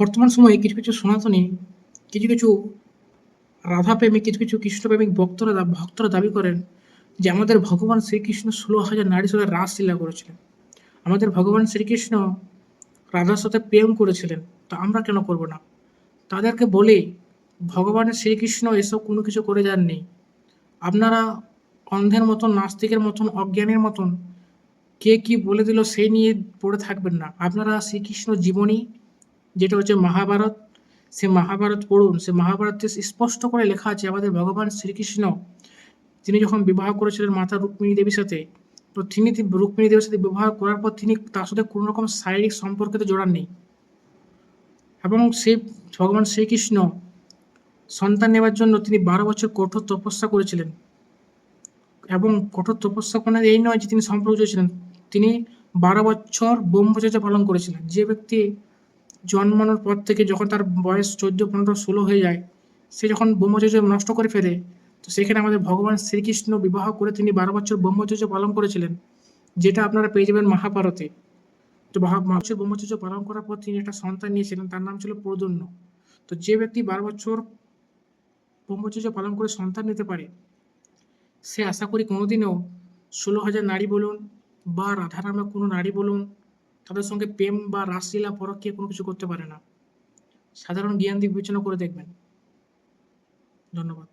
বর্তমান সময়ে কিছু কিছু সনাতনী, কিছু কিছু রাধাপ্রেমিক, কিছু কিছু কৃষ্ণপ্রেমিক ভক্তরা ভক্তরা দাবি করেন যে আমাদের ভগবান শ্রীকৃষ্ণ ষোলো হাজার নারী সাথে রাসলীলা করেছিলেন। আমাদের ভগবান শ্রীকৃষ্ণ রাধার সাথে প্রেম করেছিলেন, তা আমরা কেন করব না? তাদেরকে বলে ভগবানের শ্রীকৃষ্ণ এসব কোনো কিছু করে যাননি। আপনারা অন্ধের মতন, নাস্তিকের মতন, অজ্ঞানের মতন কে কি বলে দিল সেই নিয়ে পড়ে থাকবেন না। আপনারা শ্রীকৃষ্ণ জীবনী যেটা হচ্ছে মহাভারত, সে মহাভারত পড়ুন, সে মহাভারতে স্পষ্ট করে লেখা আছে আমাদের ভগবান শ্রীকৃষ্ণ। তিনি যখন বিবাহ করেছিলেন মাতা রুক্মিণী দেবীর সাথে, তো তিনি রুক্মিণী দেবীর সাথে বিবাহ করার পর তিনি তার সাথে কোনো রকম শারীরিক সম্পর্কতে জড়ান নেই। এবং সেই ভগবান শ্রীকৃষ্ণ সন্তান নেওয়ার জন্য তিনি বারো বছর কঠোর তপস্যা করেছিলেন। এবং কঠোর তপস্যা করে এই নয় যে তিনি সম্পর্ক ছিলেন তিনি বারো বছর ব্রহ্মচর্য পালন করেছিলেন। যে ব্যক্তি জন্মানোর পর থেকে যখন তার বয়স চোদ্দ, পনেরো, ষোলো হয়ে যায়, সে যখন ব্রহ্মচর্য নষ্ট করে ফেলে, তো সেখানে আমাদের ভগবান শ্রীকৃষ্ণ বিবাহ করে তিনি বারো বছর ব্রহ্মচর্য পালন করেছিলেন, যেটা আপনারা পেয়ে যাবেন মহাভারতে। তো মহা- বছর ব্রহ্মচর্য পালন করার পর তিনি একটা সন্তান নিয়েছিলেন, তার নাম ছিল প্রদন্য তো যে ব্যক্তি বারো বছর ব্রহ্মচর্য পালন করে সন্তান নিতে পারে, সে আশা করি কোনোদিনও ষোলো হাজার নারী বলুন বা রাধা নামে কোনো নারী বলুন তাদের সঙ্গে প্রেম বা রাসলীলা, পরকীয় কোনো কিছু করতে পারে না। সাধারণ জ্ঞান দিয়ে বিবেচনা করে দেখবেন। ধন্যবাদ।